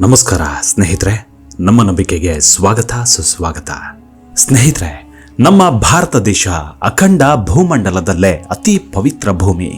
ನಮಸ್ಕಾರ ಸ್ನೇಹಿತರೆ, ನಮ್ಮ ನಂಬಿಕೆಗೆ ಸ್ವಾಗತ, ಸುಸ್ವಾಗತ. ಸ್ನೇಹಿತರೆ, ನಮ್ಮ ಭಾರತ ದೇಶ ಅಖಂಡ ಭೂಮಂಡಲದಲ್ಲೇ ಅತಿ ಪವಿತ್ರ ಭೂಮಿ.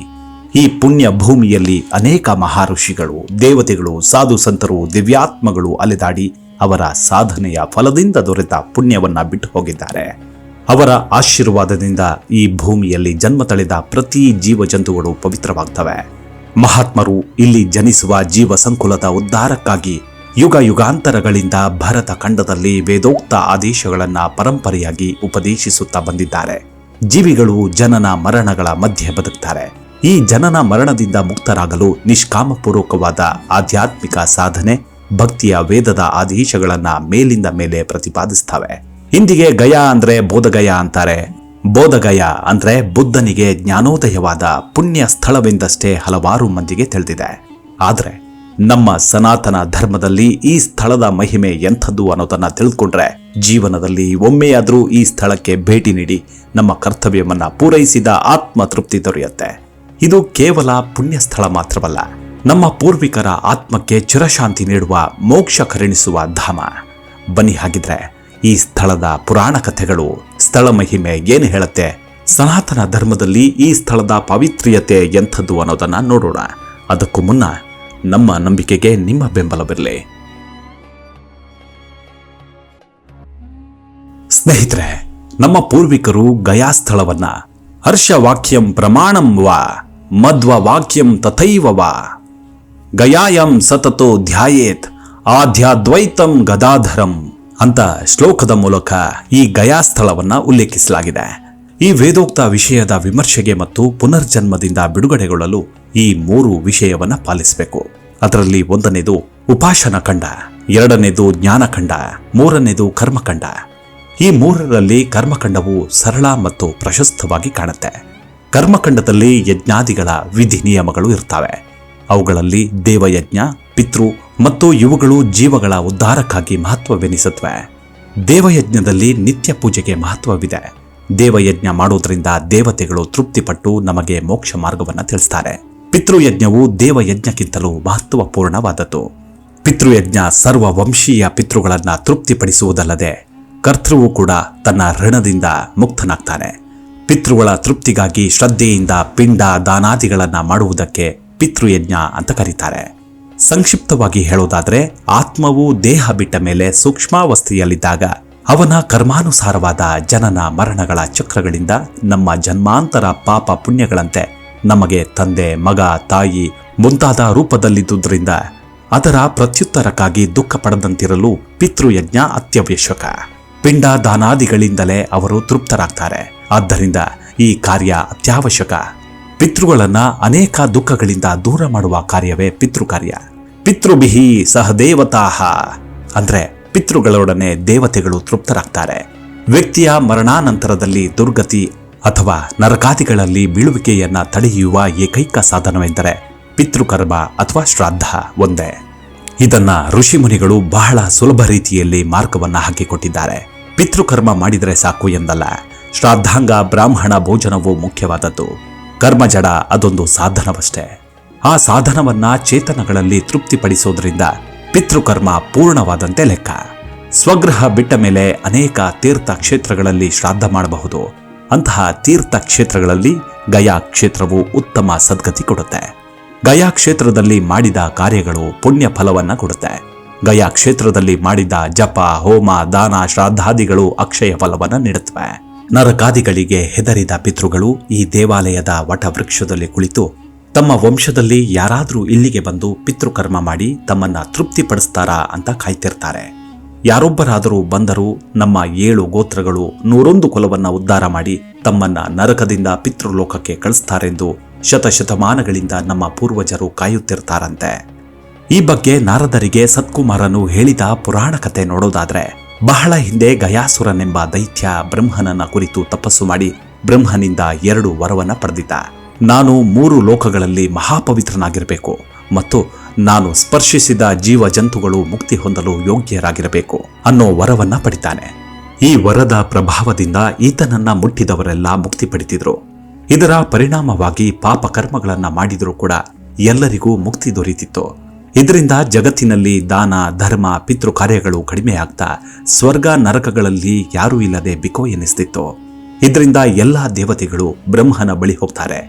ಈ ಪುಣ್ಯ ಭೂಮಿಯಲ್ಲಿ ಅನೇಕ ಮಹಾಋಷಿಗಳು ದೇವತೆಗಳು, ಸಾಧು ಸಂತರು, ದಿವ್ಯಾತ್ಮಗಳು ಅಲೆದಾಡಿ ಅವರ ಸಾಧನೆಯ ಫಲದಿಂದ ದೊರೆತ ಪುಣ್ಯವನ್ನ ಬಿಟ್ಟು ಹೋಗಿದ್ದಾರೆ. ಅವರ ಆಶೀರ್ವಾದದಿಂದ ಈ ಭೂಮಿಯಲ್ಲಿ ಜನ್ಮ ತಳೆದ ಪ್ರತಿ ಜೀವಜಂತುಗಳು ಪವಿತ್ರವಾಗ್ತವೆ. ಮಹಾತ್ಮರು ಇಲ್ಲಿ ಜನಿಸುವ ಜೀವ ಸಂಕುಲದ ಉದ್ಧಾರಕ್ಕಾಗಿ ಯುಗ ಯುಗಾಂತರಗಳಿಂದ ಭರತ ಖಂಡದಲ್ಲಿ ವೇದೋಕ್ತ ಆದೇಶಗಳನ್ನು ಪರಂಪರೆಯಾಗಿ ಉಪದೇಶಿಸುತ್ತಾ ಬಂದಿದ್ದಾರೆ. ಜೀವಿಗಳು ಜನನ ಮರಣಗಳ ಮಧ್ಯೆ ಬದುಕ್ತಾರೆ. ಈ ಜನನ ಮರಣದಿಂದ ಮುಕ್ತರಾಗಲು ನಿಷ್ಕಾಮಪೂರ್ವಕವಾದ ಆಧ್ಯಾತ್ಮಿಕ ಸಾಧನೆ, ಭಕ್ತಿಯ ವೇದದ ಆದೇಶಗಳನ್ನ ಮೇಲಿಂದ ಮೇಲೆ ಪ್ರತಿಪಾದಿಸ್ತವೆ. ಇಂದಿಗೆ ಗಯಾ ಅಂದ್ರೆ ಬೋಧಗಯ ಅಂತಾರೆ. ಬೋಧಗಯ ಅಂದರೆ ಬುದ್ಧನಿಗೆ ಜ್ಞಾನೋದಯವಾದ ಪುಣ್ಯ ಸ್ಥಳವೆಂದಷ್ಟೇ ಹಲವಾರು ಮಂದಿಗೆ ತಿಳಿದಿದೆ. ಆದರೆ ನಮ್ಮ ಸನಾತನ ಧರ್ಮದಲ್ಲಿ ಈ ಸ್ಥಳದ ಮಹಿಮೆ ಎಂಥದ್ದು ಅನ್ನೋದನ್ನು ತಿಳಿದುಕೊಂಡ್ರೆ ಜೀವನದಲ್ಲಿ ಒಮ್ಮೆಯಾದರೂ ಈ ಸ್ಥಳಕ್ಕೆ ಭೇಟಿ ನೀಡಿ ನಮ್ಮ ಕರ್ತವ್ಯವನ್ನು ಪೂರೈಸಿದ ಆತ್ಮ ತೃಪ್ತಿ ದೊರೆಯುತ್ತೆ. ಇದು ಕೇವಲ ಪುಣ್ಯ ಸ್ಥಳ ಮಾತ್ರವಲ್ಲ, ನಮ್ಮ ಪೂರ್ವಿಕರ ಆತ್ಮಕ್ಕೆ ಚಿರಶಾಂತಿ ನೀಡುವ ಮೋಕ್ಷ ಕರುಣಿಸುವ ಧಾಮ. ಬನ್ನಿ ಹಾಗಿದ್ರೆ ಈ ಸ್ಥಳದ ಪುರಾಣ ಕಥೆಗಳು ಸ್ಥಳ ಮಹಿಮೆ ಏನು ಹೇಳುತ್ತೆ? ಸನಾತನ ಧರ್ಮದಲ್ಲಿ ಈ ಸ್ಥಳದ ಪಾವಿತ್ರ್ಯತೆ ಎಂಥದ್ದು ಅನ್ನೋದನ್ನ ನೋಡೋಣ. ಅದಕ್ಕೂ ಮುನ್ನ ನಮ್ಮ ನಂಬಿಕೆಗೆ ನಿಮ್ಮ ಬೆಂಬಲವಿರಲಿ ಸ್ನೇಹಿತರೆ, ನಮ್ಮ ಪೂರ್ವಿಕರು ಗಯಾ ಸ್ಥಳವನ್ನ. ಹರ್ಷವಾಕ್ಯಂ ಪ್ರಮಾಣಂ ವಾ, ಮಧ್ವ ವಾಕ್ಯಂ ತಥೈವ ವಾ. ಗಯಾಯಂ ಸತತೋ ಧ್ಯಾಯೇತ್, ಆಧ್ಯಾದ್ವೈತಂ ಗದಾಧರಂ. ಅಂತ ಶ್ಲೋಕದ ಮೂಲಕ ಈ ಗಯಾ ಸ್ಥಳವನ್ನ ಉಲ್ಲೇಖಿಸಲಾಗಿದೆ. ಈ ವೇದೋಕ್ತ ವಿಷಯದ ವಿಮರ್ಶೆಗೆ ಮತ್ತು ಪುನರ್ಜನ್ಮದಿಂದ ಬಿಡುಗಡೆಗೊಳ್ಳಲು ಈ ಮೂರು ವಿಷಯವನ್ನ ಪಾಲಿಸಬೇಕು. ಅದರಲ್ಲಿ ಒಂದನೇದು ಉಪಾಸನ ಖಂಡ, ಎರಡನೇದು ಜ್ಞಾನಖಂಡ ಮೂರನೇದು ಕರ್ಮಖಂಡ ಈ ಮೂರರಲ್ಲಿ ಕರ್ಮಖಂಡವು ಸರಳ ಮತ್ತು ಪ್ರಶಸ್ತವಾಗಿ ಕಾಣುತ್ತೆ. ಕರ್ಮಖಂಡದಲ್ಲಿ ಯಜ್ಞಾದಿಗಳ ವಿಧಿ ನಿಯಮಗಳು ಇರ್ತವೆ. ಅವುಗಳಲ್ಲಿ ದೇವಯಜ್ಞ ಪಿತೃ ಮತ್ತು ಇವುಗಳು ಜೀವಗಳ ಉದ್ಧಾರಕ್ಕಾಗಿ ಮಹತ್ವವೆನಿಸುತ್ತವೆ. ದೇವಯಜ್ಞದಲ್ಲಿ ನಿತ್ಯ ಪೂಜೆಗೆ ಮಹತ್ವವಿದೆ. ದೇವಯಜ್ಞ ಮಾಡುವುದರಿಂದ ದೇವತೆಗಳು ತೃಪ್ತಿಪಟ್ಟು ನಮಗೆ ಮೋಕ್ಷ ಮಾರ್ಗವನ್ನು ತಿಳಿಸ್ತಾರೆ. ಪಿತೃಯಜ್ಞವು ದೇವಯಜ್ಞಕ್ಕಿಂತಲೂ ಮಹತ್ವಪೂರ್ಣವಾದದ್ದು. ಪಿತೃಯಜ್ಞ ಸರ್ವ ವಂಶೀಯ ಪಿತೃಗಳನ್ನ ತೃಪ್ತಿಪಡಿಸುವುದಲ್ಲದೆ ಕರ್ತೃವು ಕೂಡ ತನ್ನ ಋಣದಿಂದ ಮುಕ್ತನಾಗ್ತಾನೆ. ಪಿತೃಗಳ ತೃಪ್ತಿಗಾಗಿ ಶ್ರದ್ಧೆಯಿಂದ ಪಿಂಡ ದಾನಾದಿಗಳನ್ನು ಮಾಡುವುದಕ್ಕೆ ಪಿತೃಯಜ್ಞ ಅಂತ ಕರೀತಾರೆ. ಸಂಕ್ಷಿಪ್ತವಾಗಿ ಹೇಳೋದಾದ್ರೆ, ಆತ್ಮವು ದೇಹ ಬಿಟ್ಟ ಮೇಲೆ ಸೂಕ್ಷ್ಮಾವಸ್ಥೆಯಲ್ಲಿದ್ದಾಗ ಅವನ ಕರ್ಮಾನುಸಾರವಾದ ಜನನ ಮರಣಗಳ ಚಕ್ರಗಳಿಂದ ನಮ್ಮ ಜನ್ಮಾಂತರ ಪಾಪ ಪುಣ್ಯಗಳಂತೆ ನಮಗೆ ತಂದೆ, ಮಗ, ತಾಯಿ ಮುಂತಾದ ರೂಪದಲ್ಲಿದ್ದುದರಿಂದ ಅದರ ಪ್ರತ್ಯುತ್ತರಕ್ಕಾಗಿ ದುಃಖ ಪಡದಂತಿರಲು ಪಿತೃಯಜ್ಞ ಅತ್ಯವಶ್ಯಕ. ಪಿಂಡ ದಾನಾದಿಗಳಿಂದಲೇ ಅವರು ತೃಪ್ತರಾಗ್ತಾರೆ. ಆದ್ದರಿಂದ ಈ ಕಾರ್ಯ ಅತ್ಯವಶ್ಯಕ. ಪಿತೃಗಳನ್ನ ಅನೇಕ ದುಃಖಗಳಿಂದ ದೂರ ಮಾಡುವ ಕಾರ್ಯವೇ ಪಿತೃ ಕಾರ್ಯ. ಪಿತೃಬಿಹಿ ಸಹದೇವತಾಹ ಅಂದ್ರೆ ಪಿತೃಗಳೊಡನೆ ದೇವತೆಗಳು ತೃಪ್ತರಾಗ್ತಾರೆ. ವ್ಯಕ್ತಿಯ ಮರಣಾನಂತರದಲ್ಲಿ ದುರ್ಗತಿ ಅಥವಾ ನರಕಾದಿಗಳಲ್ಲಿ ಬೀಳುವಿಕೆಯನ್ನ ತಡೆಯುವ ಏಕೈಕ ಸಾಧನವೆಂದರೆ ಪಿತೃಕರ್ಮ ಅಥವಾ ಶ್ರಾದ್ದ ಒಂದೇ. ಇದನ್ನ ಋಷಿಮುನಿಗಳು ಬಹಳ ಸುಲಭ ರೀತಿಯಲ್ಲಿ ಮಾರ್ಗವನ್ನ ಹಾಕಿಕೊಟ್ಟಿದ್ದಾರೆ. ಪಿತೃಕರ್ಮ ಮಾಡಿದರೆ ಸಾಕು ಎಂದಲ್ಲ ಶ್ರಾದ್ದಾಂಗ ಬ್ರಾಹ್ಮಣ ಭೋಜನವು ಮುಖ್ಯವಾದದ್ದು. ಕರ್ಮಜಡ ಅದೊಂದು ಸಾಧನವಷ್ಟೇ. ಆ ಸಾಧನವನ್ನ ಚೇತನಗಳಲ್ಲಿ ತೃಪ್ತಿಪಡಿಸೋದ್ರಿಂದ ಪಿತೃಕರ್ಮ ಪೂರ್ಣವಾದಂತೆ ಲೆಕ್ಕ. ಸ್ವಗ್ರಹ ಬಿಟ್ಟ ಮೇಲೆ ಅನೇಕ ತೀರ್ಥ ಕ್ಷೇತ್ರಗಳಲ್ಲಿ ಶ್ರಾದ್ದ ಮಾಡಬಹುದು. ಅಂತಹ ತೀರ್ಥ ಕ್ಷೇತ್ರಗಳಲ್ಲಿ ಗಯಾ ಕ್ಷೇತ್ರವು ಉತ್ತಮ ಸದ್ಗತಿ ಕೊಡುತ್ತೆ. ಗಯಾ ಕ್ಷೇತ್ರದಲ್ಲಿ ಮಾಡಿದ ಕಾರ್ಯಗಳು ಪುಣ್ಯ ಫಲವನ್ನ ಕೊಡುತ್ತೆ. ಗಯಾ ಕ್ಷೇತ್ರದಲ್ಲಿ ಮಾಡಿದ ಜಪ, ಹೋಮ, ದಾನ ಶ್ರಾದ್ದಾದಿಗಳು ಅಕ್ಷಯ ಫಲವನ್ನ ನೀಡುತ್ತವೆ. ನರಕಾದಿಗಳಿಗೆ ಹೆದರಿದ ಪಿತೃಗಳು ಈ ದೇವಾಲಯದ ವಟವೃಕ್ಷದಲ್ಲಿ ಕುಳಿತು ತಮ್ಮ ವಂಶದಲ್ಲಿ ಯಾರಾದರೂ ಇಲ್ಲಿಗೆ ಬಂದು ಪಿತೃಕರ್ಮ ಮಾಡಿ ತಮ್ಮನ್ನ ತೃಪ್ತಿಪಡಿಸ್ತಾರಾ ಅಂತ ಕಾಯ್ತಿರ್ತಾರೆ. ಯಾರೊಬ್ಬರಾದರೂ ಬಂದರೂ ನಮ್ಮ ಏಳು ಗೋತ್ರಗಳು ನೂರೊಂದು ಕುಲವನ್ನ ಉದ್ಧಾರ ಮಾಡಿ ತಮ್ಮನ್ನ ನರಕದಿಂದ ಪಿತೃಲೋಕಕ್ಕೆ ಕಳಿಸ್ತಾರೆಂದು ಶತಶತಮಾನಗಳಿಂದ ನಮ್ಮ ಪೂರ್ವಜರು ಕಾಯುತ್ತಿರ್ತಾರಂತೆ. ಈ ಬಗ್ಗೆ ನಾರದರಿಗೆ ಸತ್ಕುಮಾರನು ಹೇಳಿದ ಪುರಾಣ ಕಥೆ ನೋಡೋದಾದ್ರೆ ಬಹಳ ಹಿಂದೆ ಗಯಾಸುರನೆಂಬ ದೈತ್ಯ ಬ್ರಹ್ಮನನ್ನ ಕುರಿತು ತಪಸ್ಸು ಮಾಡಿ ಬ್ರಹ್ಮನಿಂದ ಎರಡು ವರವನ್ನ ಪಡೆದಿದ್ದ. ನಾನು ಮೂರು ಲೋಕಗಳಲ್ಲಿ ಮಹಾಪವಿತ್ರನಾಗಿರಬೇಕು ಮತ್ತು ನಾನು ಸ್ಪರ್ಶಿಸಿದ ಜೀವ ಜಂತುಗಳು ಮುಕ್ತಿ ಹೊಂದಲು ಯೋಗ್ಯರಾಗಿರಬೇಕು ಅನ್ನೋ ವರವನ್ನ ಪಡಿತಾನೆ. ಈ ವರದ ಪ್ರಭಾವದಿಂದ ಈತನನ್ನ ಮುಟ್ಟಿದವರೆಲ್ಲ ಮುಕ್ತಿ ಪಡಿತಿದ್ರು. ಇದರ ಪರಿಣಾಮವಾಗಿ ಪಾಪ ಕರ್ಮಗಳನ್ನ ಮಾಡಿದರೂ ಕೂಡ ಎಲ್ಲರಿಗೂ ಮುಕ್ತಿ ದೊರೆತಿತ್ತು. ಇದರಿಂದ ಜಗತ್ತಿನಲ್ಲಿ ದಾನ, ಧರ್ಮ ಪಿತೃ ಕಾರ್ಯಗಳು ಕಡಿಮೆಯಾಗ್ತಾ ಸ್ವರ್ಗ ನರಕಗಳಲ್ಲಿ ಯಾರೂ ಇಲ್ಲದೆ ಬಿಕೋ ಎನಿಸ್ತಿತ್ತು. ಇದರಿಂದ ಎಲ್ಲಾ ದೇವತೆಗಳು ಬ್ರಹ್ಮನ ಬಳಿ ಹೋಗ್ತಾರೆ.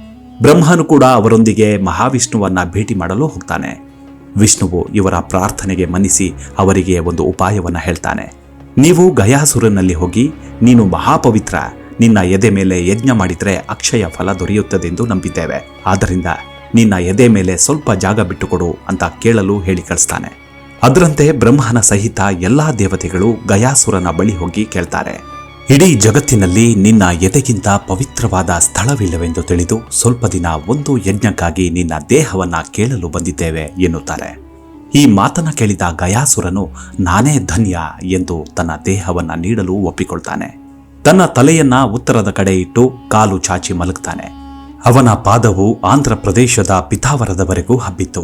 ಬ್ರಹ್ಮನು ಕೂಡ ಅವರೊಂದಿಗೆ ಮಹಾವಿಷ್ಣುವನ್ನ ಭೇಟಿ ಮಾಡಲು ಹೋಗ್ತಾನೆ. ವಿಷ್ಣುವು ಇವರ ಪ್ರಾರ್ಥನೆಗೆ ಮನ್ನಿಸಿ ಅವರಿಗೆ ಒಂದು ಉಪಾಯವನ್ನ ಹೇಳ್ತಾನೆ. ನೀವು ಗಯಾಸುರನಲ್ಲಿ ಹೋಗಿ, ನೀನು ಮಹಾಪವಿತ್ರ, ನಿನ್ನ ಎದೆ ಮೇಲೆ ಯಜ್ಞ ಮಾಡಿದರೆ ಅಕ್ಷಯ ಫಲ ದೊರೆಯುತ್ತದೆಂದು ನಂಬಿದ್ದೇವೆ. ಆದ್ದರಿಂದ ನಿನ್ನ ಎದೆ ಮೇಲೆ ಸ್ವಲ್ಪ ಜಾಗ ಬಿಟ್ಟುಕೊಡು ಅಂತ ಕೇಳಲು ಹೇಳಿ ಕಳಿಸ್ತಾನೆ. ಅದರಂತೆ ಬ್ರಹ್ಮನ ಸಹಿತ ಎಲ್ಲಾ ದೇವತೆಗಳು ಗಯಾಸುರನ ಬಳಿ ಹೋಗಿ ಕೇಳ್ತಾರೆ. ಇಡೀ ಜಗತ್ತಿನಲ್ಲಿ ನಿನ್ನ ಎದೆಗಿಂತ ಪವಿತ್ರವಾದ ಸ್ಥಳವಿಲ್ಲವೆಂದು ತಿಳಿದು ಸ್ವಲ್ಪ ದಿನ ಒಂದು ಯಜ್ಞಕ್ಕಾಗಿ ನಿನ್ನ ದೇಹವನ್ನ ಕೇಳಲು ಬಂದಿದ್ದೇವೆ ಎನ್ನುತ್ತಾರೆ. ಈ ಮಾತನ್ನ ಕೇಳಿದ ಗಯಾಸುರನು, ನಾನೇ ಧನ್ಯ ಎಂದು ತನ್ನ ದೇಹವನ್ನ ನೀಡಲು ಒಪ್ಪಿಕೊಳ್ತಾನೆ. ತನ್ನ ತಲೆಯನ್ನ ಉತ್ತರದ ಕಡೆ ಇಟ್ಟು ಕಾಲು ಚಾಚಿ ಮಲಗ್ತಾನೆ. ಅವನ ಪಾದವು ಆಂಧ್ರಪ್ರದೇಶದ ಪಿತಾವರದವರೆಗೂ ಹಬ್ಬಿತು.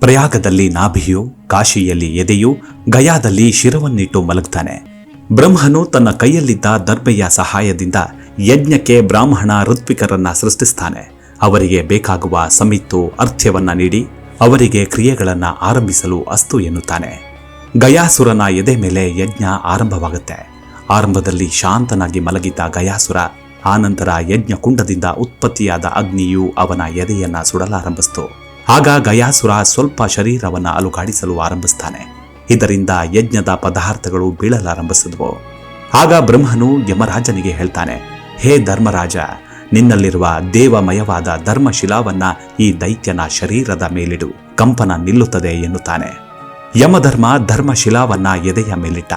ಪ್ರಯಾಗದಲ್ಲಿ ನಾಭಿಯು, ಕಾಶಿಯಲ್ಲಿ ಎದೆಯು, ಗಯಾದಲ್ಲಿ ಶಿರವನ್ನಿಟ್ಟು ಮಲಗ್ತಾನೆ. ಬ್ರಹ್ಮನು ತನ್ನ ಕೈಯಲ್ಲಿದ್ದ ದರ್ಬೆಯ ಸಹಾಯದಿಂದ ಯಜ್ಞಕ್ಕೆ ಬ್ರಾಹ್ಮಣ ಋತ್ವಿಕರನ್ನ ಸೃಷ್ಟಿಸ್ತಾನೆ. ಅವರಿಗೆ ಬೇಕಾಗುವ ಸಮಿತ್ತು, ಅರ್ಥ್ಯವನ್ನ ನೀಡಿ ಅವರಿಗೆ ಕ್ರಿಯೆಗಳನ್ನ ಆರಂಭಿಸಲು ಅಸ್ತು ಎನ್ನುತ್ತಾನೆ. ಗಯಾಸುರನ ಎದೆ ಮೇಲೆ ಯಜ್ಞ ಆರಂಭವಾಗುತ್ತೆ. ಆರಂಭದಲ್ಲಿ ಶಾಂತನಾಗಿ ಮಲಗಿದ್ದ ಗಯಾಸುರ ಆನಂತರ ಯಜ್ಞ ಕುಂಡದಿಂದ ಉತ್ಪತ್ತಿಯಾದ ಅಗ್ನಿಯು ಅವನ ಎದೆಯನ್ನ ಸುಡಲಾರಂಭಿಸ್ತು. ಆಗ ಗಯಾಸುರ ಸ್ವಲ್ಪ ಶರೀರವನ್ನ ಅಲುಗಾಡಿಸಲು ಆರಂಭಿಸ್ತಾನೆ. ಇದರಿಂದ ಯಜ್ಞದ ಪದಾರ್ಥಗಳು ಬೀಳಲಾರಂಭಿಸಿದ್ವು. ಆಗ ಬ್ರಹ್ಮನು ಯಮರಾಜನಿಗೆ ಹೇಳ್ತಾನೆ, ಹೇ ಧರ್ಮರಾಜ, ನಿನ್ನಲ್ಲಿರುವ ದೇವಮಯವಾದ ಧರ್ಮಶಿಲಾವನ್ನ ಈ ದೈತ್ಯನ ಶರೀರದ ಮೇಲಿಡು, ಕಂಪನ ನಿಲ್ಲುತ್ತದೆ ಎನ್ನುತ್ತಾನೆ. ಯಮಧರ್ಮ ಧರ್ಮಶಿಲಾವನ್ನ ಎದೆಯ ಮೇಲಿಟ್ಟ,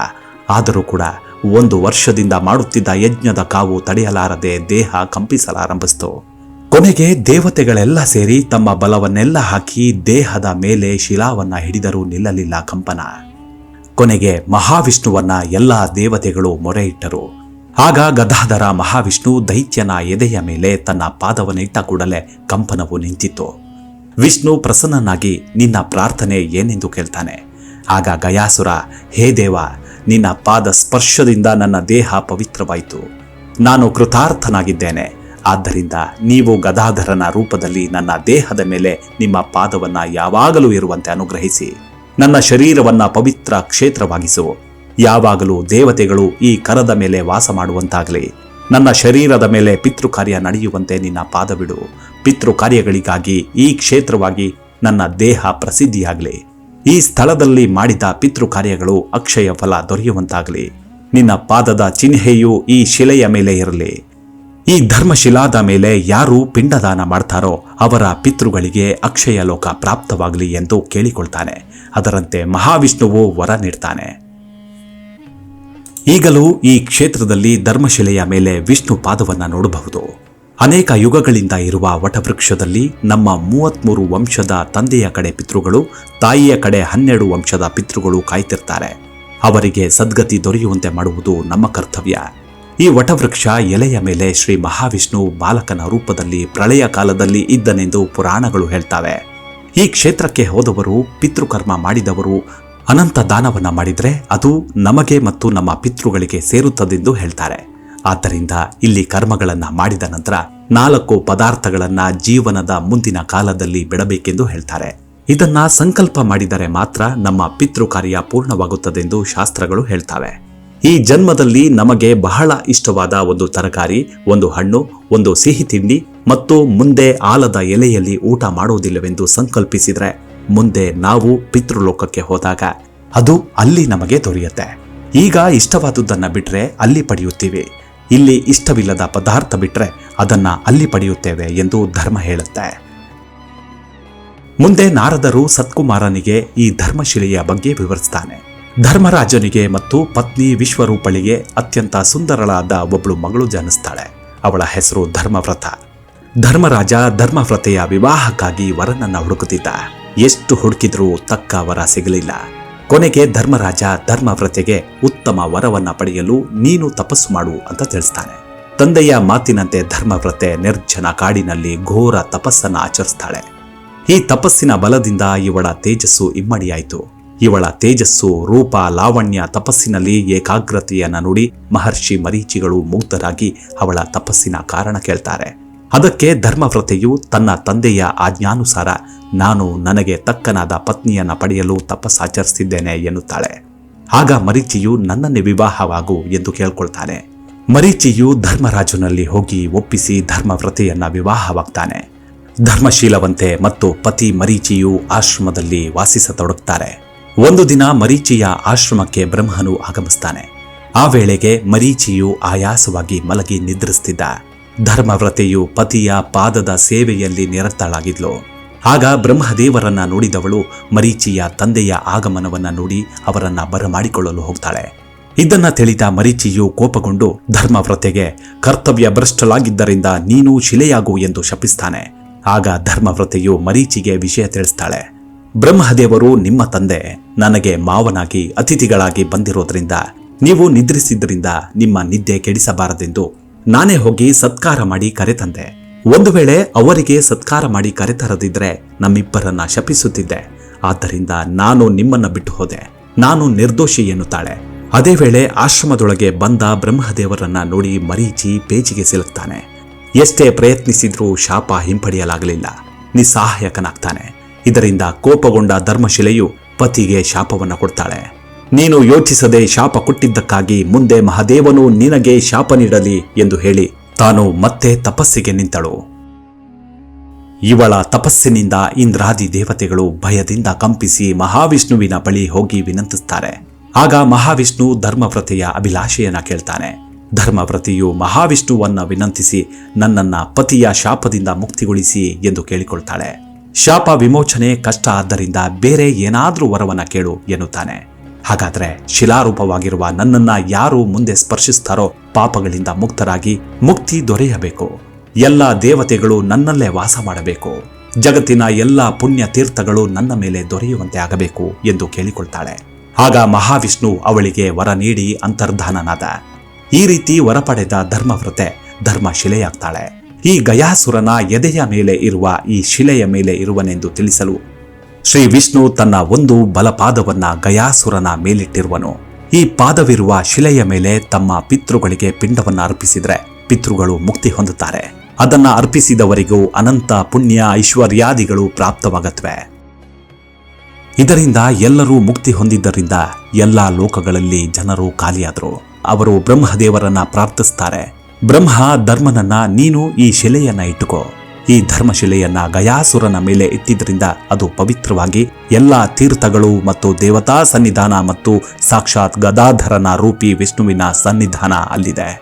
ಆದರೂ ಕೂಡ ಒಂದು ವರ್ಷದಿಂದ ಮಾಡುತ್ತಿದ್ದ ಯಜ್ಞದ ಕಾವು ತಡೆಯಲಾರದೆ ದೇಹ ಕಂಪಿಸಲಾರಂಭಿಸಿತು. ಕೊನೆಗೆ ದೇವತೆಗಳೆಲ್ಲ ಸೇರಿ ತಮ್ಮ ಬಲವನ್ನೆಲ್ಲ ಹಾಕಿ ದೇಹದ ಮೇಲೆ ಶಿಲಾವನ್ನ ಹಿಡಿದರೂ ನಿಲ್ಲಲಿಲ್ಲ ಕಂಪನ. ಕೊನೆಗೆ ಮಹಾವಿಷ್ಣುವನ್ನ ಎಲ್ಲ ದೇವತೆಗಳು ಮೊರೆ ಇಟ್ಟರು ಆಗ ಗದಾಧರ ಮಹಾವಿಷ್ಣು ದೈತ್ಯನ ಎದೆಯ ಮೇಲೆ ತನ್ನ ಪಾದವನ್ನಿಟ್ಟ ಕೂಡಲೇ ಕಂಪನವು ನಿಂತಿತ್ತು. ವಿಷ್ಣು ಪ್ರಸನ್ನನಾಗಿ ನಿನ್ನ ಪ್ರಾರ್ಥನೆ ಏನೆಂದು ಕೇಳ್ತಾನೆ. ಆಗ ಗಯಾಸುರ, ಹೇ ದೇವ ನಿನ್ನ ಪಾದ ಸ್ಪರ್ಶದಿಂದ ನನ್ನ ದೇಹ ಪವಿತ್ರವಾಯಿತು. ನಾನು ಕೃತಾರ್ಥನಾಗಿದ್ದೇನೆ. ಆದ್ದರಿಂದ ನೀವು ಗದಾಧರನ ರೂಪದಲ್ಲಿ ನನ್ನ ದೇಹದ ಮೇಲೆ ನಿಮ್ಮ ಪಾದವನ್ನ ಯಾವಾಗಲೂ ಇರುವಂತೆ ಅನುಗ್ರಹಿಸಿ. ನನ್ನ ಶರೀರವನ್ನು ಪವಿತ್ರ ಕ್ಷೇತ್ರವಾಗಿಸು. ಯಾವಾಗಲೂ ದೇವತೆಗಳು ಈ ಕರದ ಮೇಲೆ ವಾಸ ಮಾಡುವಂತಾಗಲಿ. ನನ್ನ ಶರೀರದ ಮೇಲೆ ಪಿತೃ ಕಾರ್ಯ ನಡೆಯುವಂತೆ ನಿನ್ನ ಪಾದವಿಡು. ಪಿತೃ ಕಾರ್ಯಗಳಿಗಾಗಿ ಈ ಕ್ಷೇತ್ರವಾಗಿ ನನ್ನ ದೇಹ ಪ್ರಸಿದ್ಧಿಯಾಗಲಿ. ಈ ಸ್ಥಳದಲ್ಲಿ ಮಾಡಿದ ಪಿತೃ ಕಾರ್ಯಗಳು ಅಕ್ಷಯ ಫಲ ದೊರೆಯುವಂತಾಗಲಿ. ನಿನ್ನ ಪಾದದ ಚಿಹ್ನೆಯು ಈ ಶಿಲೆಯ ಮೇಲೆ ಇರಲಿ. ಈ ಧರ್ಮಶಿಲಾದ ಮೇಲೆ ಯಾರು ಪಿಂಡದಾನ ಮಾಡ್ತಾರೋ ಅವರ ಪಿತೃಗಳಿಗೆ ಅಕ್ಷಯ ಲೋಕ ಪ್ರಾಪ್ತವಾಗಲಿ ಎಂದು ಕೇಳಿಕೊಳ್ತಾನೆ. ಅದರಂತೆ ಮಹಾವಿಷ್ಣುವು ವರ ನೀಡ್ತಾನೆ. ಈಗಲೂ ಈ ಕ್ಷೇತ್ರದಲ್ಲಿ ಧರ್ಮಶಿಲೆಯ ಮೇಲೆ ವಿಷ್ಣು ಪಾದವನ್ನು ನೋಡಬಹುದು. ಅನೇಕ ಯುಗಗಳಿಂದ ಇರುವ ವಟವೃಕ್ಷದಲ್ಲಿ ನಮ್ಮ ಮೂವತ್ಮೂರು ವಂಶದ ತಂದೆಯ ಕಡೆ ಪಿತೃಗಳು, ತಾಯಿಯ ಕಡೆ ಹನ್ನೆರಡು ವಂಶದ ಪಿತೃಗಳು ಕಾಯ್ತಿರ್ತಾರೆ. ಅವರಿಗೆ ಸದ್ಗತಿ ದೊರೆಯುವಂತೆ ಮಾಡುವುದು ನಮ್ಮ ಕರ್ತವ್ಯ. ಈ ವಟವೃಕ್ಷ ಎಲೆಯ ಮೇಲೆ ಶ್ರೀ ಮಹಾವಿಷ್ಣು ಬಾಲಕನ ರೂಪದಲ್ಲಿ ಪ್ರಳಯ ಕಾಲದಲ್ಲಿ ಇದ್ದನೆಂದು ಪುರಾಣಗಳು ಹೇಳ್ತವೆ. ಈ ಕ್ಷೇತ್ರಕ್ಕೆ ಹೋದವರು, ಪಿತೃಕರ್ಮ ಮಾಡಿದವರು, ಅನಂತ ದಾನವನ್ನ ಮಾಡಿದರೆ ಅದು ನಮಗೆ ಮತ್ತು ನಮ್ಮ ಪಿತೃಗಳಿಗೆ ಸೇರುತ್ತದೆಂದು ಹೇಳ್ತಾರೆ. ಆದ್ದರಿಂದ ಇಲ್ಲಿ ಕರ್ಮಗಳನ್ನು ಮಾಡಿದ ನಂತರ ನಾಲ್ಕು ಪದಾರ್ಥಗಳನ್ನ ಜೀವನದ ಮುಂದಿನ ಕಾಲದಲ್ಲಿ ಬಿಡಬೇಕೆಂದು ಹೇಳ್ತಾರೆ. ಇದನ್ನ ಸಂಕಲ್ಪ ಮಾಡಿದರೆ ಮಾತ್ರ ನಮ್ಮ ಪಿತೃ ಕಾರ್ಯ ಪೂರ್ಣವಾಗುತ್ತದೆಂದು ಶಾಸ್ತ್ರಗಳು ಹೇಳ್ತವೆ. ಈ ಜನ್ಮದಲ್ಲಿ ನಮಗೆ ಬಹಳ ಇಷ್ಟವಾದ ಒಂದು ತರಕಾರಿ, ಒಂದು ಹಣ್ಣು, ಒಂದು ಸಿಹಿ ತಿಂಡಿ ಮತ್ತು ಮುಂದೆ ಆಲದ ಎಲೆಯಲ್ಲಿ ಊಟ ಮಾಡುವುದಿಲ್ಲವೆಂದು ಸಂಕಲ್ಪಿಸಿದರೆ ಮುಂದೆ ನಾವು ಪಿತೃಲೋಕಕ್ಕೆ ಹೋದಾಗ ಅದು ಅಲ್ಲಿ ನಮಗೆ ದೊರೆಯುತ್ತೆ. ಈಗ ಇಷ್ಟವಾದುದನ್ನು ಬಿಟ್ಟರೆ ಅಲ್ಲಿ ಪಡೆಯುತ್ತೀವಿ. ಇಲ್ಲಿ ಇಷ್ಟವಿಲ್ಲದ ಪದಾರ್ಥ ಬಿಟ್ಟರೆ ಅದನ್ನ ಅಲ್ಲಿ ಪಡೆಯುತ್ತೇವೆ ಎಂದು ಧರ್ಮ ಹೇಳುತ್ತೆ. ಮುಂದೆ ನಾರದರು ಸತ್ಕುಮಾರನಿಗೆ ಈ ಧರ್ಮಶಿಲೆಯ ಬಗ್ಗೆ ವಿವರಿಸ್ತಾನೆ. ಧರ್ಮರಾಜನಿಗೆ ಮತ್ತು ಪತ್ನಿ ವಿಶ್ವರೂಪಳಿಗೆ ಅತ್ಯಂತ ಸುಂದರಳಾದ ಒಬ್ಬಳು ಮಗಳು ಜನಿಸ್ತಾಳೆ. ಅವಳ ಹೆಸರು ಧರ್ಮವ್ರತ. ಧರ್ಮರಾಜ ಧರ್ಮವ್ರತೆಯ ವಿವಾಹಕ್ಕಾಗಿ ವರನನ್ನ ಹುಡುಕುತ್ತಿದ್ದ. ಎಷ್ಟು ಹುಡುಕಿದ್ರೂ ತಕ್ಕ ವರ ಸಿಗಲಿಲ್ಲ. ಕೊನೆಗೆ ಧರ್ಮರಾಜ ಧರ್ಮವ್ರತೆಗೆ ಉತ್ತಮ ವರವನ್ನ ಪಡೆಯಲು ನೀನು ತಪಸ್ಸು ಮಾಡು ಅಂತ ತಿಳಿಸ್ತಾನೆ. ತಂದೆಯ ಮಾತಿನಂತೆ ಧರ್ಮವ್ರತೆ ನಿರ್ಜನ ಕಾಡಿನಲ್ಲಿ ಘೋರ ತಪಸ್ಸನ್ನ ಆಚರಿಸ್ತಾಳೆ. ಈ ತಪಸ್ಸಿನ ಬಲದಿಂದ ಇವಳ ತೇಜಸ್ಸು ಇಮ್ಮಡಿಯಾಯಿತು. ಇವಳ ತೇಜಸ್ಸು ರೂಪ ಲಾವಣ್ಯ ತಪಸ್ಸಿನಲ್ಲಿ ಏಕಾಗ್ರತೆಯನ್ನ ನುಡಿ ಮಹರ್ಷಿ ಮರೀಚಿಗಳು ಮುಗ್ಧರಾಗಿ ಅವಳ ತಪಸ್ಸಿನ ಕಾರಣ ಕೇಳ್ತಾರೆ. ಅದಕ್ಕೆ ಧರ್ಮವ್ರತೆಯು ತನ್ನ ತಂದೆಯ ಆಜ್ಞಾನುಸಾರ ನಾನು ನನಗೆ ತಕ್ಕನಾದ ಪತ್ನಿಯನ್ನ ಪಡೆಯಲು ತಪಸ್ಸಾಚರಿಸಿದ್ದೇನೆ ಎನ್ನುತ್ತಾಳೆ. ಆಗ ಮರೀಚಿಯು ನನ್ನನ್ನೇ ವಿವಾಹವಾಗು ಎಂದು ಕೇಳ್ಕೊಳ್ತಾನೆ. ಮರೀಚಿಯು ಧರ್ಮರಾಜನಲ್ಲಿ ಹೋಗಿ ಒಪ್ಪಿಸಿ ಧರ್ಮವ್ರತೆಯನ್ನ ವಿವಾಹವಾಗ್ತಾನೆ. ಧರ್ಮಶೀಲವಂತೆ ಮತ್ತು ಪತಿ ಮರೀಚಿಯು ಆಶ್ರಮದಲ್ಲಿ ವಾಸಿಸತೊಡಗ್ತಾರೆ. ಒಂದು ದಿನ ಮರೀಚಿಯ ಆಶ್ರಮಕ್ಕೆ ಬ್ರಹ್ಮನು ಆಗಮಿಸ್ತಾನೆ. ಆ ವೇಳೆಗೆ ಮರೀಚಿಯು ಆಯಾಸವಾಗಿ ಮಲಗಿ ನಿದ್ರಿಸ್ತಿದ್ದ. ಧರ್ಮವ್ರತೆಯು ಪತಿಯ ಪಾದದ ಸೇವೆಯಲ್ಲಿ ನಿರತಳಾಗಿದ್ಲು. ಆಗ ಬ್ರಹ್ಮದೇವರನ್ನ ನೋಡಿದವಳು ಮರೀಚಿಯ ತಂದೆಯ ಆಗಮನವನ್ನ ನೋಡಿ ಅವರನ್ನ ಬರಮಾಡಿಕೊಳ್ಳಲು ಹೋಗ್ತಾಳೆ. ಇದನ್ನ ತಿಳಿದ ಮರೀಚಿಯು ಕೋಪಗೊಂಡು, ಧರ್ಮವ್ರತೆಗೆ ಕರ್ತವ್ಯ ಭ್ರಷ್ಟಳಾಗಿದ್ದರಿಂದ ನೀನು ಶಿಲೆಯಾಗು ಎಂದು ಶಪಿಸ್ತಾನೆ. ಆಗ ಧರ್ಮವ್ರತೆಯು ಮರೀಚಿಗೆ ವಿಷಯ ತಿಳಿಸ್ತಾಳೆ. ಬ್ರಹ್ಮದೇವರು ನಿಮ್ಮ ತಂದೆ, ನನಗೆ ಮಾವನಾಗಿ, ಅತಿಥಿಗಳಾಗಿ ಬಂದಿರೋದ್ರಿಂದ, ನೀವು ನಿದ್ರಿಸಿದ್ರಿಂದ ನಿಮ್ಮ ನಿದ್ದೆ ಕೆಡಿಸಬಾರದೆಂದು ನಾನೇ ಹೋಗಿ ಸತ್ಕಾರ ಮಾಡಿ ಕರೆತಂದೆ ಒಂದು ವೇಳೆ ಅವರಿಗೆ ಸತ್ಕಾರ ಮಾಡಿ ಕರೆತರದಿದ್ರೆ ನಮ್ಮಿಬ್ಬರನ್ನ ಶಪಿಸುತ್ತಿದ್ದೆ. ಆದ್ದರಿಂದ ನಾನು ನಿಮ್ಮನ್ನ ಬಿಟ್ಟು ಹೋದೆ. ನಾನು ನಿರ್ದೋಷಿ ಎನ್ನುತ್ತಾಳೆ. ಅದೇ ವೇಳೆ ಆಶ್ರಮದೊಳಗೆ ಬಂದ ಬ್ರಹ್ಮದೇವರನ್ನ ನೋಡಿ ಮರೀಚಿ ಪೇಚಿಗೆ ಸಿಲುಕ್ತಾನೆ. ಎಷ್ಟೇ ಪ್ರಯತ್ನಿಸಿದ್ರೂ ಶಾಪ ಹಿಂಪಡೆಯಲಾಗಲಿಲ್ಲ. ನಿಸ್ಸಹಾಯಕನಾಗ್ತಾನೆ. ಇದರಿಂದ ಕೋಪಗೊಂಡ ಧರ್ಮಶಿಲೆಯು ಪತಿಗೆ ಶಾಪವನ್ನ ಕೊಡ್ತಾಳೆ. ನೀನು ಯೋಚಿಸದೆ ಶಾಪ ಕೊಟ್ಟಿದ್ದಕ್ಕಾಗಿ ಮುಂದೆ ಮಹಾದೇವನು ನಿನಗೆ ಶಾಪ ನೀಡಲಿ ಎಂದು ಹೇಳಿ ತಾನು ಮತ್ತೆ ತಪಸ್ಸಿಗೆ ನಿಂತಳು. ಇವಳ ತಪಸ್ಸಿನಿಂದ ಇಂದ್ರಾದಿ ದೇವತೆಗಳು ಭಯದಿಂದ ಕಂಪಿಸಿ ಮಹಾವಿಷ್ಣುವಿನ ಬಳಿ ಹೋಗಿ ವಿನಂತಿಸ್ತಾರೆ. ಆಗ ಮಹಾವಿಷ್ಣು ಧರ್ಮವ್ರತೆಯ ಅಭಿಲಾಷೆಯನ್ನ ಕೇಳ್ತಾನೆ. ಧರ್ಮವ್ರತೆಯು ಮಹಾವಿಷ್ಣುವನ್ನ ವಿನಂತಿಸಿ ನನ್ನನ್ನ ಪತಿಯ ಶಾಪದಿಂದ ಮುಕ್ತಿಗೊಳಿಸಿ ಎಂದು ಕೇಳಿಕೊಳ್ತಾಳೆ. ಶಾಪ ವಿಮೋಚನೆ ಕಷ್ಟ ಆದ್ದರಿಂದ ಬೇರೆ ಏನಾದರೂ ವರವನ್ನ ಕೇಳು ಎನ್ನುತ್ತಾನೆ. ಹಾಗಾದ್ರೆ ಶಿಲಾರೂಪವಾಗಿರುವ ನನ್ನನ್ನ ಯಾರು ಮುಂದೆ ಸ್ಪರ್ಶಿಸ್ತಾರೋ ಪಾಪಗಳಿಂದ ಮುಕ್ತರಾಗಿ ಮುಕ್ತಿ ದೊರೆಯಬೇಕು. ಎಲ್ಲ ದೇವತೆಗಳು ನನ್ನಲ್ಲೇ ವಾಸ ಮಾಡಬೇಕು. ಜಗತ್ತಿನ ಎಲ್ಲ ಪುಣ್ಯ ತೀರ್ಥಗಳು ನನ್ನ ಮೇಲೆ ದೊರೆಯುವಂತೆ ಆಗಬೇಕು ಎಂದು ಕೇಳಿಕೊಳ್ತಾಳೆ. ಆಗ ಮಹಾವಿಷ್ಣು ಅವಳಿಗೆ ವರ ನೀಡಿ ಅಂತರ್ಧಾನನಾದ. ಈ ರೀತಿ ವರ ಪಡೆದ ಧರ್ಮವ್ರತೆ ಧರ್ಮ ಶಿಲೆಯಾಗ್ತಾಳೆ. ಈ ಗಯಾಸುರನ ಎದೆಯ ಮೇಲೆ ಇರುವ ಈ ಶಿಲೆಯ ಮೇಲೆ ಇರುವನೆಂದು ತಿಳಿಸಲು ಶ್ರೀ ವಿಷ್ಣು ತನ್ನ ಒಂದು ಬಲಪಾದವನ್ನ ಗಯಾಸುರನ ಮೇಲಿಟ್ಟಿರುವನು. ಈ ಪಾದವಿರುವ ಶಿಲೆಯ ಮೇಲೆ ತಮ್ಮ ಪಿತೃಗಳಿಗೆ ಪಿಂಡವನ್ನ ಅರ್ಪಿಸಿದ್ರೆ ಪಿತೃಗಳು ಮುಕ್ತಿ ಹೊಂದುತ್ತಾರೆ. ಅದನ್ನ ಅರ್ಪಿಸಿದವರಿಗೂ ಅನಂತ ಪುಣ್ಯ ಐಶ್ವರ್ಯಾದಿಗಳು ಪ್ರಾಪ್ತವಾಗತ್ವೆ. ಇದರಿಂದ ಎಲ್ಲರೂ ಮುಕ್ತಿ ಹೊಂದಿದ್ದರಿಂದ ಎಲ್ಲ ಲೋಕಗಳಲ್ಲಿ ಜನರು ಖಾಲಿಯಾದರು. ಅವರು ಬ್ರಹ್ಮದೇವರನ್ನ ಪ್ರಾರ್ಥಿಸ್ತಾರೆ. ಬ್ರಹ್ಮ ಧರ್ಮನನ್ನ ನೀನು ಈ ಶಿಲೆಯನ್ನ ಇಟ್ಟುಕೋ. ಈ ಧರ್ಮಶಿಲೆಯನ್ನ ಗಯಾಸುರನ ಮೇಲೆ ಇಟ್ಟಿದ್ದರಿಂದ ಅದು ಪವಿತ್ರವಾಗಿ ಎಲ್ಲಾ ತೀರ್ಥಗಳು ಮತ್ತು ದೇವತಾ ಸನ್ನಿಧಾನ ಮತ್ತು ಸಾಕ್ಷಾತ್ ಗದಾಧರನ ರೂಪಿ ವಿಷ್ಣುವಿನ ಸನ್ನಿಧಾನ ಅಲ್ಲಿದೆ.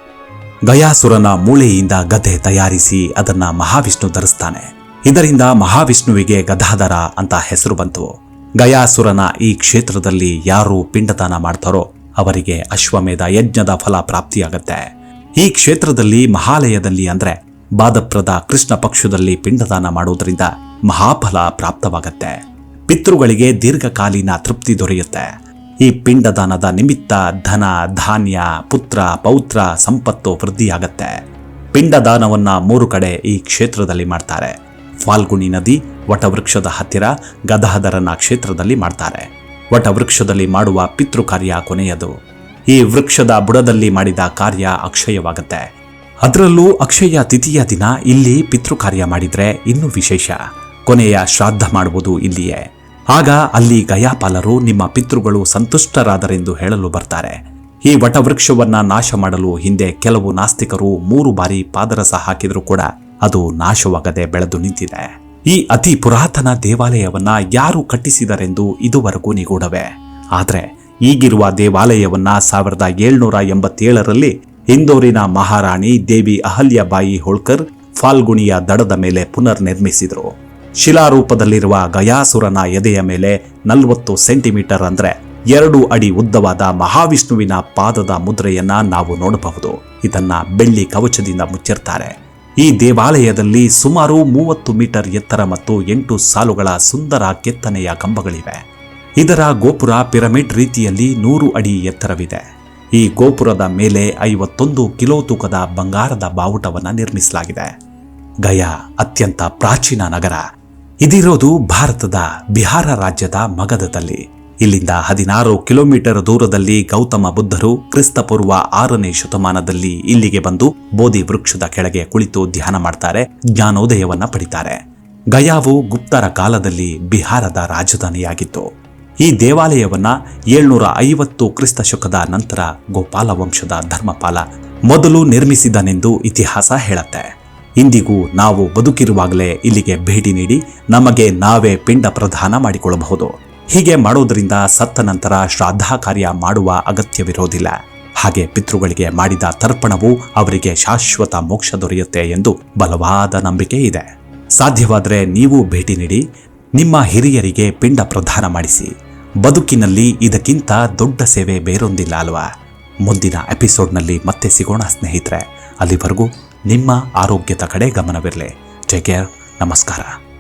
ಗಯಾಸುರನ ಮೂಳೆಯಿಂದ ಗದೆ ತಯಾರಿಸಿ ಅದನ್ನ ಮಹಾವಿಷ್ಣು ಧರಿಸ್ತಾನೆ. ಇದರಿಂದ ಮಹಾವಿಷ್ಣುವಿಗೆ ಗದಾಧರ ಅಂತ ಹೆಸರು ಬಂತು. ಗಯಾಸುರನ ಈ ಕ್ಷೇತ್ರದಲ್ಲಿ ಯಾರು ಪಿಂಡದಾನ ಮಾಡ್ತಾರೋ ಅವರಿಗೆ ಅಶ್ವಮೇಧ ಯಜ್ಞದ ಫಲ ಪ್ರಾಪ್ತಿಯಾಗತ್ತೆ. ಈ ಕ್ಷೇತ್ರದಲ್ಲಿ ಮಹಾಲಯದಲ್ಲಿ ಅಂದ್ರೆ ಬಾದಪ್ರದ ಕೃಷ್ಣ ಪಕ್ಷದಲ್ಲಿ ಪಿಂಡದಾನ ಮಾಡುವುದರಿಂದ ಮಹಾಫಲ ಪ್ರಾಪ್ತವಾಗತ್ತೆ. ಪಿತೃಗಳಿಗೆ ದೀರ್ಘಕಾಲೀನ ತೃಪ್ತಿ ದೊರೆಯುತ್ತೆ. ಈ ಪಿಂಡದಾನದ ನಿಮಿತ್ತ ಧನ, ಧಾನ್ಯ, ಪುತ್ರ, ಪೌತ್ರ, ಸಂಪತ್ತು ವೃದ್ಧಿಯಾಗತ್ತೆ. ಪಿಂಡದಾನವನ್ನ ಮೂರು ಕಡೆ ಈ ಕ್ಷೇತ್ರದಲ್ಲಿ ಮಾಡ್ತಾರೆ. ಫಾಲ್ಗುಣಿ ನದಿ, ವಟವೃಕ್ಷದ ಹತ್ತಿರ ಗದಾಧರನ ಕ್ಷೇತ್ರದಲ್ಲಿ ಮಾಡ್ತಾರೆ. ವಟವೃಕ್ಷದಲ್ಲಿ ಮಾಡುವ ಪಿತೃ ಕಾರ್ಯ ಕೊನೆಯದು. ಈ ವೃಕ್ಷದ ಬುಡದಲ್ಲಿ ಮಾಡಿದ ಕಾರ್ಯ ಅಕ್ಷಯವಾಗುತ್ತೆ. ಅದರಲ್ಲೂ ಅಕ್ಷಯ ತಿಥಿಯ ದಿನ ಇಲ್ಲಿ ಪಿತೃ ಕಾರ್ಯ ಮಾಡಿದ್ರೆ ಇನ್ನೂ ವಿಶೇಷ. ಕೊನೆಯ ಶ್ರಾದ್ದ ಮಾಡುವುದು ಇಲ್ಲಿಯೇ. ಆಗ ಅಲ್ಲಿ ಗಯಾಪಾಲರು ನಿಮ್ಮ ಪಿತೃಗಳು ಸಂತುಷ್ಟರಾದರೆಂದು ಹೇಳಲು ಬರ್ತಾರೆ. ಈ ವಟವೃಕ್ಷವನ್ನ ನಾಶ ಮಾಡಲು ಹಿಂದೆ ಕೆಲವು ನಾಸ್ತಿಕರು ಮೂರು ಬಾರಿ ಪಾದರಸ ಹಾಕಿದರೂ ಕೂಡ ಅದು ನಾಶವಾಗದೆ ಬೆಳೆದು ನಿಂತಿದೆ. ಈ ಅತಿ ಪುರಾತನ ದೇವಾಲಯವನ್ನ ಯಾರು ಕಟ್ಟಿಸಿದರೆಂದು ಇದುವರೆಗೂ ನಿಗೂಢವೇ. ಆದರೆ ಈಗಿರುವ ದೇವಾಲಯವನ್ನ ಸಾವಿರದ ಏಳ್ನೂರ ಎಂಬತ್ತೇಳರಲ್ಲಿ ಇಂದೋರಿನ ಮಹಾರಾಣಿ ದೇವಿ ಅಹಲ್ಯಬಾಯಿ ಹೋಳ್ಕರ್ ಫಾಲ್ಗುಣಿಯ ದಡದ ಮೇಲೆ ಪುನರ್ ನಿರ್ಮಿಸಿದರು ಶಿಲಾರೂಪದಲ್ಲಿರುವ ಗಯಾಸುರನ ಎದೆಯ ಮೇಲೆ ನಲವತ್ತು ಸೆಂಟಿಮೀಟರ್ ಅಂದ್ರೆ ಎರಡು ಅಡಿ ಉದ್ದವಾದ ಮಹಾವಿಷ್ಣುವಿನ ಪಾದದ ಮುದ್ರೆಯನ್ನ ನಾವು ನೋಡಬಹುದು. ಇದನ್ನ ಬೆಳ್ಳಿ ಕವಚದಿಂದ ಮುಚ್ಚಿರ್ತಾರೆ. ಈ ದೇವಾಲಯದಲ್ಲಿ ಸುಮಾರು ಮೂವತ್ತು ಮೀಟರ್ ಎತ್ತರ ಮತ್ತು ಎಂಟು ಸಾಲುಗಳ ಸುಂದರ ಕೆತ್ತನೆಯ ಕಂಬಗಳಿವೆ. ಇದರ ಗೋಪುರ ಪಿರಮಿಡ್ ರೀತಿಯಲ್ಲಿ ನೂರು ಅಡಿ ಎತ್ತರವಿದೆ. ಈ ಗೋಪುರದ ಮೇಲೆ ಐವತ್ತೊಂದು ಕಿಲೋ ತೂಕದ ಬಂಗಾರದ ಬಾವುಟವನ್ನು ನಿರ್ಮಿಸಲಾಗಿದೆ. ಗಯಾ ಅತ್ಯಂತ ಪ್ರಾಚೀನ ನಗರ. ಇದಿರೋದು ಭಾರತದ ಬಿಹಾರ ರಾಜ್ಯದ ಮಗಧದಲ್ಲಿ. ಇಲ್ಲಿಂದ ಹದಿನಾರು ಕಿಲೋಮೀಟರ್ ದೂರದಲ್ಲಿ ಗೌತಮ ಬುದ್ಧರು ಕ್ರಿಸ್ತಪೂರ್ವ ಆರನೇ ಶತಮಾನದಲ್ಲಿ ಇಲ್ಲಿಗೆ ಬಂದು ಬೋಧಿ ವೃಕ್ಷದ ಕೆಳಗೆ ಕುಳಿತು ಧ್ಯಾನ ಮಾಡ್ತಾರೆ, ಜ್ಞಾನೋದಯವನ್ನ ಪಡಿತಾರೆ. ಗಯಾವು ಗುಪ್ತರ ಕಾಲದಲ್ಲಿ ಬಿಹಾರದ ರಾಜಧಾನಿಯಾಗಿತ್ತು. ಈ ದೇವಾಲಯವನ್ನ ಏಳ್ನೂರ ಐವತ್ತು ಕ್ರಿಸ್ತ ಶಕದ ನಂತರ ಗೋಪಾಲ ವಂಶದ ಧರ್ಮಪಾಲ ಮೊದಲು ನಿರ್ಮಿಸಿದನೆಂದು ಇತಿಹಾಸ ಹೇಳುತ್ತೆ. ಇಂದಿಗೂ ನಾವು ಬದುಕಿರುವಾಗಲೇ ಇಲ್ಲಿಗೆ ಭೇಟಿ ನೀಡಿ ನಮಗೆ ನಾವೇ ಪಿಂಡ ಪ್ರಧಾನ ಮಾಡಿಕೊಳ್ಳಬಹುದು. ಹೀಗೆ ಮಾಡೋದರಿಂದ ಸತ್ತ ನಂತರ ಶ್ರಾದ್ದ ಕಾರ್ಯ ಮಾಡುವ ಅಗತ್ಯವಿರೋದಿಲ್ಲ. ಹಾಗೆ ಪಿತೃಗಳಿಗೆ ಮಾಡಿದ ತರ್ಪಣವು ಅವರಿಗೆ ಶಾಶ್ವತ ಮೋಕ್ಷ ದೊರೆಯುತ್ತೆ ಎಂದು ಬಲವಾದ ನಂಬಿಕೆ ಇದೆ. ಸಾಧ್ಯವಾದರೆ ನೀವು ಭೇಟಿ ನೀಡಿ ನಿಮ್ಮ ಹಿರಿಯರಿಗೆ ಪಿಂಡ ಪ್ರಧಾನ ಮಾಡಿಸಿ. ಬದುಕಿನಲ್ಲಿ ಇದಕ್ಕಿಂತ ದೊಡ್ಡ ಸೇವೆ ಬೇರೊಂದಿಲ್ಲ ಅಲ್ವಾ? ಮುಂದಿನ ಎಪಿಸೋಡ್ನಲ್ಲಿ ಮತ್ತೆ ಸಿಗೋಣ ಸ್ನೇಹಿತರೆ. ಅಲ್ಲಿವರೆಗೂ ನಿಮ್ಮ ಆರೋಗ್ಯದ ಕಡೆ ಗಮನವಿರಲಿ. Take care. ನಮಸ್ಕಾರ.